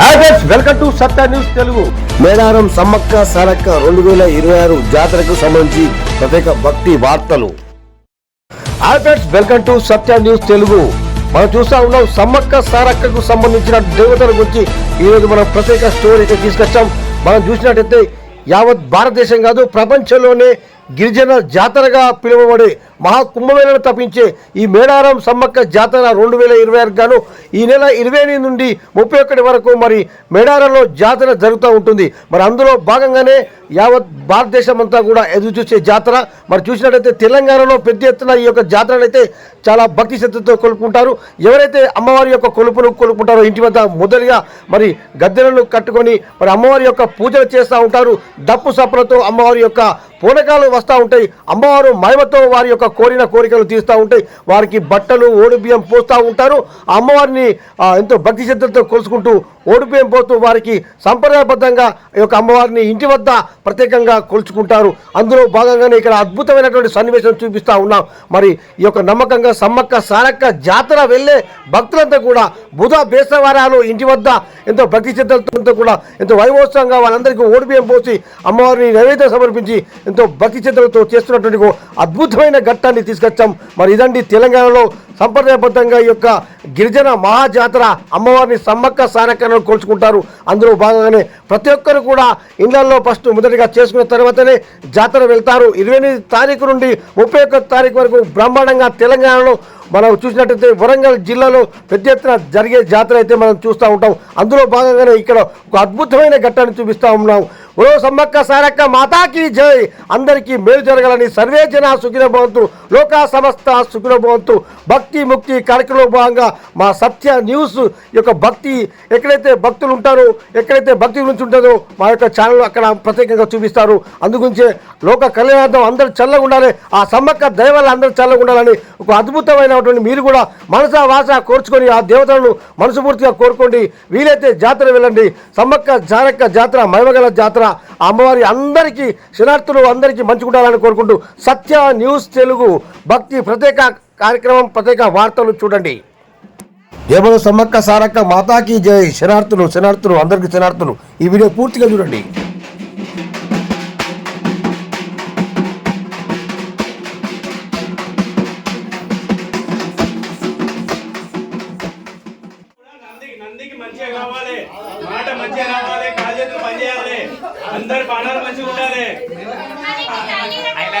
Hi welcome to Satya news Telugu. Medaram Sammakka Sarakka రెండు వేల ఇరవై ఆరు జాతరకు సంబంధించి ప్రత్యేక భక్తి వార్తలు. Hi friends welcome to Satya news Telugu. మనం చూస్తా ఉన్నాం సమ్మక్క సారక్కకు సంబంధించిన దేవతల గురించి. ఈరోజు మనం ప్రత్యేక స్టోరీ అయితే తీసుకొచ్చాం. మనం చూసినట్టయితే యావత్ భారతదేశం కాదు ప్రపంచంలోనే గిరిజన జాతరగా పిలువబడే మహాకుంభమేళను తప్పించే ఈ మేడారం సమ్మక్క జాతర రెండు వేల ఇరవై ఆరు గాను ఈ నెల ఇరవై ఎనిమిది నుండి ముప్పై ఒకటి వరకు మరి మేడారంలో జాతర జరుగుతూ ఉంటుంది. మరి అందులో భాగంగానే యావత్ భారతదేశం అంతా కూడా ఎదురు చూసే జాతర. మరి చూసినట్టయితే తెలంగాణలో పెద్ద ఎత్తున ఈ యొక్క జాతరను అయితే చాలా భక్తి శ్రద్ధతో కొలుపుకుంటారు. ఎవరైతే అమ్మవారి యొక్క కొలుపును కొలుపుకుంటారో ఇంటి వద్ద మొదలుగా మరి గద్దెలను కట్టుకొని మరి అమ్మవారి యొక్క పూజలు చేస్తూ ఉంటారు. దప్పు సప్పులతో అమ్మవారి యొక్క పూనకాలు వస్తూ ఉంటాయి. అమ్మవారు మహిమతో వారి యొక్క కోరిన కోరికలు తీస్తూ ఉంటాయి. వారికి బట్టలు ఓడి బియ్యం పోస్తూ ఉంటారు. అమ్మవారిని ఎంతో భక్తి శ్రద్ధలతో కొలుసుకుంటూ ఓడి పోతూ వారికి సంప్రదాయబద్ధంగా ఈ యొక్క అమ్మవారిని ఇంటి వద్ద ప్రత్యేకంగా కొలుచుకుంటారు. అందులో భాగంగానే ఇక్కడ అద్భుతమైనటువంటి సన్నివేశం చూపిస్తూ ఉన్నాం. మరి ఈ యొక్క నమ్మకంగా సమ్మక్క సారక్క జాతర వెళ్ళే భక్తులంతా కూడా బుధ బేసవారాలు ఇంటి వద్ద ఎంతో భక్తి శ్రద్ధలతో కూడా ఎంతో వైభవోత్సవంగా వాళ్ళందరికీ ఓడి పోసి అమ్మవారిని నైవేద్యం సమర్పించి ఎంతో భక్తి శ్రద్ధలతో చేస్తున్నటువంటి అద్భుతమైన ఘట్టాన్ని తీసుకొచ్చాం. మరి ఇదండి తెలంగాణలో సంప్రదాయబద్ధంగా ఈ యొక్క గిరిజన మహాజాతర అమ్మవారిని సమ్మక్క సారక్కను కోల్చుకుంటారు. అందులో భాగంగానే ప్రతి ఒక్కరు కూడా ఇళ్ళలో ఫస్ట్ మొదటిగా చేసుకున్న తర్వాతనే జాతర వెళ్తారు. ఇరవై ఎనిమిది తారీఖు నుండి ముప్పై ఒక్క తారీఖు వరకు బ్రహ్మాండంగా తెలంగాణలో మనం చూసినట్టయితే వరంగల్ జిల్లాలో పెద్ద ఎత్తున జరిగే జాతర అయితే మనం చూస్తూ ఉంటాం. అందులో భాగంగానే ఇక్కడ ఒక అద్భుతమైన ఘట్టాన్ని చూపిస్తూ ఉన్నాం. ఓ సమ్మక్క సారక్క మాతాకి జై. అందరికీ మేలు జరగాలని సర్వే జన సుఖిన భవంతు. లోకా సమస్త సుఖిన భవంతు. భక్తి ముక్తి కార్యక్రమంలో భాగంగా మా సత్య న్యూస్ యొక్క భక్తి ఎక్కడైతే భక్తులు ఉంటారో ఎక్కడైతే భక్తి గురించి ఉంటుందో మా యొక్క ఛానల్ అక్కడ ప్రత్యేకంగా చూపిస్తారు. అందుగురించే లోక కళ్యాణార్థం అందరూ చల్లగా ఉండాలి. ఆ సమ్మక్క దైవాల అందరూ చల్లగా ఉండాలని ఒక అద్భుతమైనటువంటి మీరు కూడా మనసా వాస కోర్చుకొని ఆ దేవతలను మనసుపూర్తిగా కోరుకోండి. వీలైతే జాతర వెళ్ళండి. సమ్మక్క జారక్క జాతర మహిమగల జాతర మాత్రం అమ్మవారి అందరికీ శరణార్థులు అందరికీ మంచుకుంటారని కోరుకుంటూ సత్య న్యూస్ తెలుగు భక్తి ప్రత్యేక కార్యక్రమం ప్రత్యేక వార్తలు చూడండి. ఏమో సమ్మక్క సారక్క మాతాకి జై. శరణార్థులు శనార్థులు అందరికీ శనార్థులు ఈ వీడియో పూర్తిగా చూడండి. నందికి మంచిగా కావాలి. మాట మంచిగా రావాలి. కాజేతులు పని చేయాలి. అందరి పానాలు మంచిగా ఉండాలి. ఐదు